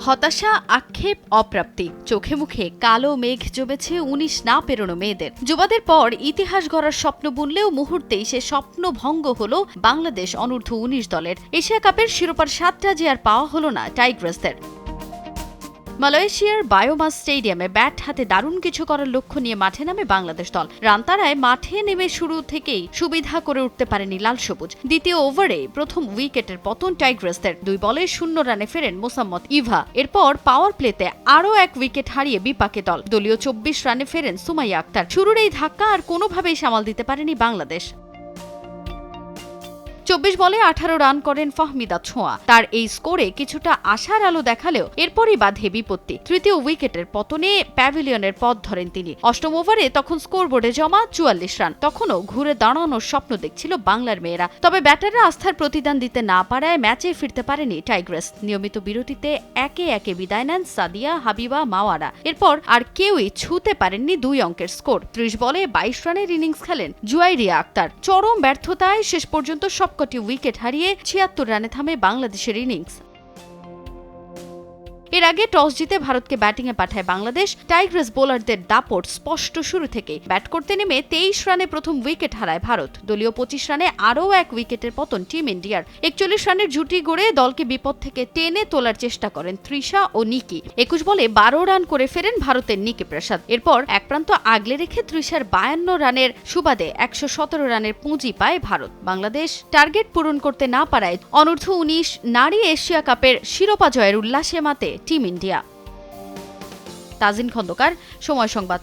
হতাশা, আক্ষেপ, অপ্রাপ্তি। চোখে মুখে কালো মেঘ জমেছে, উনিশ না পেরোনো মেয়েদের। যুবাদের পর ইতিহাস গড়ার স্বপ্ন বুনলেও মুহূর্তেই সে স্বপ্ন ভঙ্গ হল বাংলাদেশ অনূর্ধ্ব উনিশ দলের। এশিয়া কাপের শিরোপার সাতটা যে আর পাওয়া হল না টাইগ্রেসদের। মালয়েশিয়ার বায়োমাস স্টেডিয়ামে ব্যাট হাতে দারুণ কিছু করার লক্ষ্য নিয়ে মাঠে নামে বাংলাদেশ দল। রানতারায় মাঠে নেমে শুরু থেকেই সুবিধা করে উঠতে পারেনি লাল সবুজ। দ্বিতীয় ওভারে প্রথম উইকেটের পতন টাইগ্রেসদের। দুই বলে শূন্য রানে ফেরেন মোসাম্মদ ইভা। এরপর পাওয়ার প্লেতে আরও এক উইকেট হারিয়ে বিপাকে দল। দলীয় চব্বিশ রানে ফেরেন সুমাইয়া আক্তার। শুরুর এই ধাক্কা আর কোনোভাবেই সামাল দিতে পারেনি বাংলাদেশ। চব্বিশ বলে আঠারো রান করেন ফাহমিদা ছোঁয়া। তার এই স্কোরে কিছুটা আশার আলো দেখালেও এরপরই বাধে বিপত্তি। তৃতীয় উইকেটের পতনে প্যাভিলিয়নের পথ ধরেন তিনি। অষ্টম ওভারে তখন স্কোরবোর্ডে জমা চুয়াল্লিশ রান। তখনও ঘুরে দাঁড়ানোর স্বপ্ন দেখছিল বাংলার মেয়েরা। তবে ব্যাটাররা আস্থার প্রতিদান দিতে না পারায় ম্যাচে ফিরতে পারেনি টাইগ্রেস। নিয়মিত বিরতিতে একে একে বিদায় নেন সাদিয়া, হাবিবা, মাওয়ারা। এরপর আর কেউই ছুতে পারেননি দুই অঙ্কের স্কোর। ত্রিশ বলে বাইশ রানের ইনিংস খেলেন জুয়াইরিয়া আক্তার। চরম ব্যর্থতায় শেষ পর্যন্ত সবকটি উইকেট হারিয়ে ছিয়াত্তর রানে থামে বাংলাদেশের ইনিংস। এর আগে টস জিতে ভারতকে ব্যাটিংয়ে পাঠায় বাংলাদেশ, টাইগ্রেস বোলারদের দাপট স্পষ্ট শুরু থেকে ব্যাট করতে নেমে তেইশ রানে প্রথম উইকেট হারায় ভারত। দলীয় পঁচিশ রানে আরও এক উইকেটের পতন টিম ইন্ডিয়ার। একচল্লিশ রানের জুটি গড়ে দলকে বিপদ থেকে টেনে তোলার চেষ্টা করেন ত্রিশা ও নিকি। একুশ বলে বারো রান করে ফেরেন ভারতের নিকি প্রসাদ। এরপর এক প্রান্ত আগলে রেখে ত্রিশার বায়ান্ন রানের সুবাদে একশো সতেরো রানের পুঁজি পায় ভারত। বাংলাদেশ টার্গেট পূরণ করতে না পারায় অনূর্ধ্ব উনিশ নারী এশিয়া কাপের শিরোপা জয়ের উল্লাসে মাতে টিম ইন্ডিয়া তাজিন খন্দকার সময় সংবাদ।